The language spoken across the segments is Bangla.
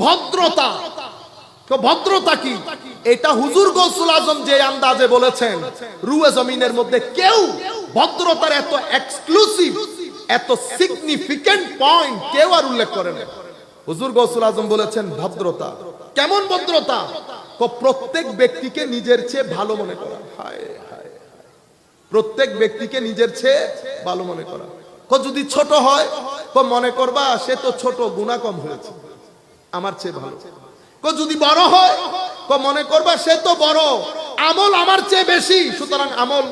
ভদ্রতা। ভদ্রতা কি? এটা হুজুর গৌসুল আজম যে আন্দাজে বলেছেন, রুয়ে জমিনের মধ্যে কেউ ভদ্রতার এত এক্সক্লুসিভ এত সিগনিফিকেন্ট পয়েন্ট কেউ আর উল্লেখ করেন হুজুর গৌসুল আজম বলেছেন, ভদ্রতা। কেমন ভদ্রতা? প্রত্যেক ব্যক্তিকে নিজের চেয়ে ভালো মনে করা। প্রত্যেক ব্যক্তিকে নিজের চেয়ে ভালো মনে করা। কো যদি ছোট হয় তো মনে করবা সে তো ছোট, গুণা কম হয়েছে। আমার চেয়ে ভালো। কো যদি বড় হয় কো মনে করবা সে তো বড়। আমল আমার চেয়ে বেশি, সুতরাং আমল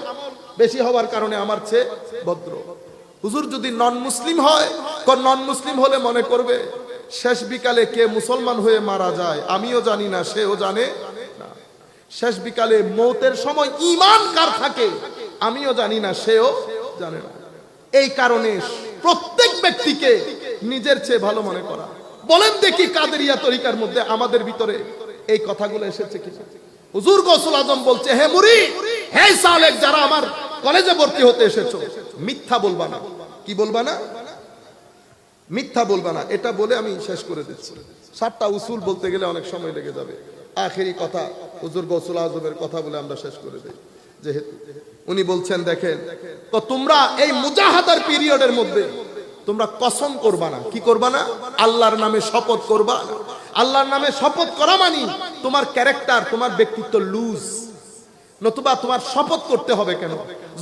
বেশি হওয়ার কারণে আমার চেয়ে ভদ্র। হুজুর যদি নন মুসলিম হয় কো নন মুসলিম হলে মনে করবে, শেষ বিকালে কে মুসলমান হয়ে মারা যায়, আমিও জানি না, সেও জানে না। শেষ বিকালে মৌতের সময় ইমান কার থাকে, আমিও জানি না, সেও জানে না। এই কারণে প্রত্যেক ব্যক্তিকে নিজের চেয়ে ভালো মনে করা। বলেন দেখি কাদেরিয়া তরিকার মধ্যে আমাদের ভিতরে এই কথাগুলো এসেছে কি হুজুর গৌসুল আজম বলছে, হে মুরি হে সালেক, যারা আমার কলেজে ভর্তি হতে এসেছ, মিথ্যা বলবা না। কি বলবা না? মিথ্যা বলবা না। এটা বলে আমি শেষ করে দিচ্ছি। সাতটা উসুল বলতে গেলে অনেক সময় লেগে যাবে। আখেরি কথা হুজুর গৌসুল আজমের কথা বলে আমরা শেষ করে দিই। যেহেতু উনি বলছেন, দেখেন, তো তোমরা এই মুজাহাদার পিরিয়ডের মধ্যে তোমরা কসম করবা না। কি করবা না? আল্লাহর নামে শপথ করবা আল্লাহর নামে শপথ করা মানি তোমার ক্যারেক্টার, তোমার ব্যক্তিত্ব লুজ। নতুবা তোমার শপথ করতে হবে কেন?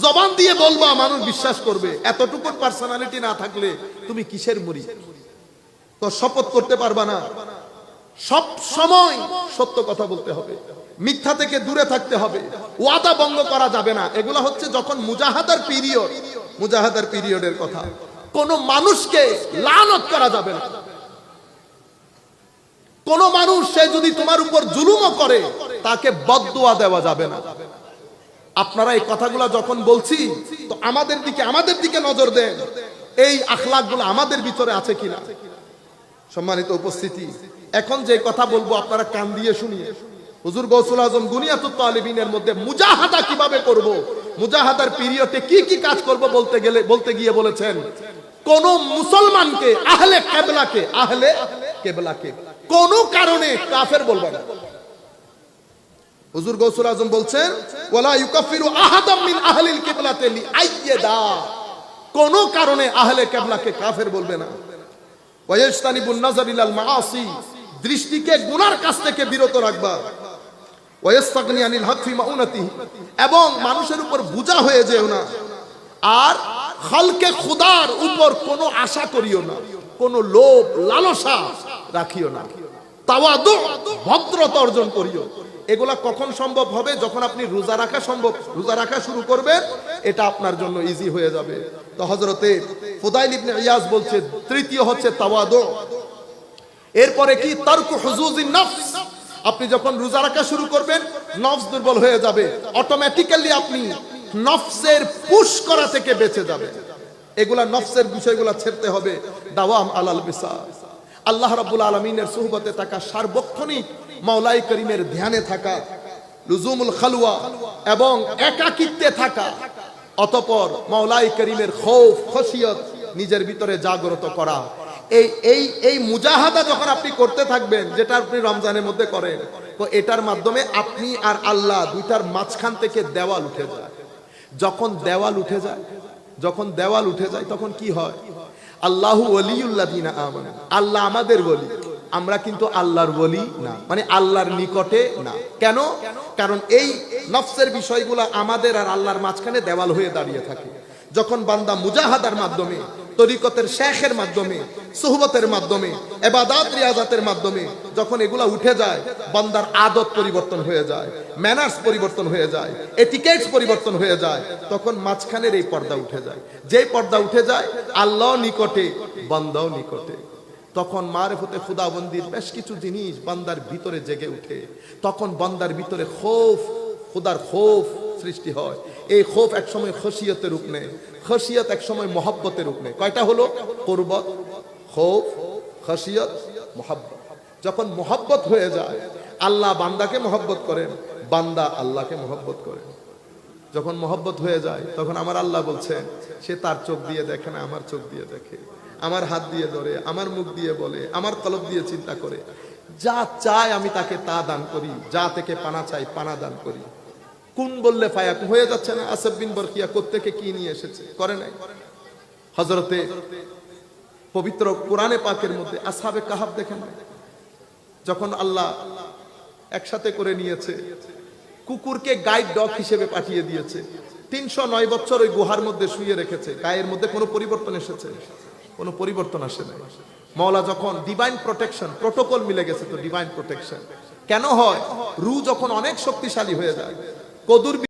জবান দিয়ে বলবা, মানুষ বিশ্বাস করবে। এতটুকু পার্সোনালিটি না থাকলে তুমি কিসের মরি তো শপথ করতে পারবা না। সব সময় সত্য কথা বলতে হবে। মিথ্যা থেকে দূরে থাকতে হবে। ওয়াদা ভঙ্গ করা যাবে না। এগুলো হচ্ছে যখন মুজাহাদার পিরিয়ড মুজাহাদার পিরিয়ডের কথা। কোন মানুষকে লানত করা যাবে না। কোন মানুষ, সে যদি তোমার উপর জুলুমও করে, তাকে বদদোয়া দেওয়া যাবে না। আপনারা এই কথাগুলো যখন বলছি, তো আমাদের দিকে আমাদের দিকে নজর দেন। এই আখলাকগুলো আমাদের ভিতরে আছে কিনা? সম্মানিত উপস্থিতি, এখন যে কথা বলব আপনারা কান দিয়ে শুনিয়ে। হুজুর গৌসুল আজম গুনিয়াতুত তালিবিনের মধ্যে মুজাহাদা কীভাবে করব? মুজাহাদার পিরিয়ডে কি কি কাজ করব বলতে গেলে, বলতে গিয়ে বলেছেন, কোন মুসলমানকে, আহলে কেবলাকে আহলে কেবলাকে, কোন কারণে কাফের বলবে না। হুজুর গৌসুল আজম বলছেন, ওয়ালা ইউকাফিরু আহাদাম মিন আহলিল কিবলাতে লিআইয়্যিদা। কোন কারণে আহলে কেবলাকে কাফের বলবে না। ওয়াইস্তানিবুন নাজার ইলাল মাআসি। দৃষ্টিকে, গুনার কাছ থেকে বিরত রাখবা। এবং মানুষের উপর বোঝা হয়ে যেও না। আর খালকে খুদার উপর কোনো আশা করিও না। কোনো লোভ, লালসা রাখিও না। তাওয়াদু, ভদ্রতা অর্জন করিও। এগুলা কখন সম্ভব হবে? যখন আপনি রোজা রাখা সম্ভব, রোজা রাখা শুরু করবেন, এটা আপনার জন্য ইজি হয়ে যাবে। তো হজরতে ফুদাইল ইবনে ইয়াজ বলছে, তৃতীয় হচ্ছে তাওয়াদু। এরপরে কি? তর্ক হুজুজিন নফস। আপনি যখন রোজা রাখা শুরু করবেন, নফস দুর্বল হয়ে যাবে। অটোমেটিক্যালি আপনি নফসের পুশ করা থেকে বেঁচে যাবেন। এগুলা নফসের বিষয়গুলা ছেড়তে হবে। দাওয়াম আলাল বিসা আল্লাহ রাব্বুল আলামিনের সুহবতে থাকা সার্বক্ষণিক মাওলাই করিমের ধ্যানে থাকা, লুজুমুল খালুয়া এবং একাকিত্বে থাকা, অতপর মাওলাই করিমের খৌফ, খসিয়ত নিজের ভিতরে জাগ্রত করা। এই এই এই মুজাহাদা যখন আপনি করতে থাকবেন, যেটা আপনি রমজানের মধ্যে করেন, তো এটার মাধ্যমে আপনি আর আল্লাহ দুইটার মাঝখান থেকে দেওয়াল উঠে যায়। যখন দেওয়াল উঠে যায়, যখন দেওয়াল উঠে যায়, তখন কি হয়? আল্লাহু ওলিউল্লাদিনা আমান। আল্লাহ আমাদের বলি আমরা কিন্তু আল্লাহর বলি না মানে আল্লাহর নিকটে না। কেন? কারণ এই নফসের বিষয়গুলো আমাদের আর আল্লাহর মাঝখানে দেওয়াল হয়ে দাঁড়িয়ে থাকে। যখন বান্দা মুজাহাদার মাধ্যমে তরিকতের শেখের মাধ্যমে, সুহবতের মাধ্যমে, এবাদাত রিয়াজাতের মাধ্যমে যখন এগুলা উঠে যায়, বান্দার আদত পরিবর্তন হয়ে যায় ম্যানার্স পরিবর্তন হয়ে যায় এটিকেটস পরিবর্তন হয়ে যায়, তখন মাঝখানের এই পর্দা উঠে যায়। যেই পর্দা উঠে যায় আল্লাহ নিকটে, বান্দাও নিকটে। তখন মার মারেফতে খুদাবন্দির বেশ কিছু জিনিস বান্দার ভিতরে জেগে উঠে। তখন বান্দার ভিতরে খোফ, খুদার খোফ সৃষ্টি হয়। এই খোফ এক সময় খসিয়তের রূপ নেয়। খসিয়ত এক সময় মহাব্বতের রূপ নেয়। কয়টা হলো? কোরবত খোফ খসিয়ত, মহাব্বত। যখন মহাব্বত হয়ে যায়, আল্লাহ বান্দাকে মহব্বত করেন, বান্দা আল্লাহকে মহব্বত করেন। যখন মহব্বত হয়ে যায়, তখন আমার আল্লাহ বলছেন, সে তার চোখ দিয়ে দেখে না, আমার চোখ দিয়ে দেখে। আমার হাত দিয়ে ধরে, আমার মুখ দিয়ে বলে, আমার কলব দিয়ে চিন্তা করে। যা চায় আমি তাকে তা দান করি, যা থেকে পানা চাই পানা দান করি। কোন বললে ফায়াক হয়ে যাচ্ছে না? আসব বিন বরকিয়া কোত্থেকে কি নিয়ে এসেছে? করে নাই। হজরতে পবিত্র কোরআনে পাকের মধ্যে আসাবে কাহাব দেখেন? যখন আল্লাহ একসাথে করে নিয়েছে, কুকুরকে গাইড ডগ হিসেবে পাঠিয়ে দিয়েছে, তিনশো নয় বছর ওই গুহার মধ্যে শুয়ে রেখেছে, গায়ের মধ্যে কোনো পরিবর্তন এসেছে? কোনো পরিবর্তন আসে নাই। মৌলা যখন ডিভাইন প্রোটেকশন প্রোটোকল মিলে গেছে তো ডিভাইন প্রোটেকশন কেন হয়? রু যখন অনেক শক্তিশালী হয়ে যায় Kodur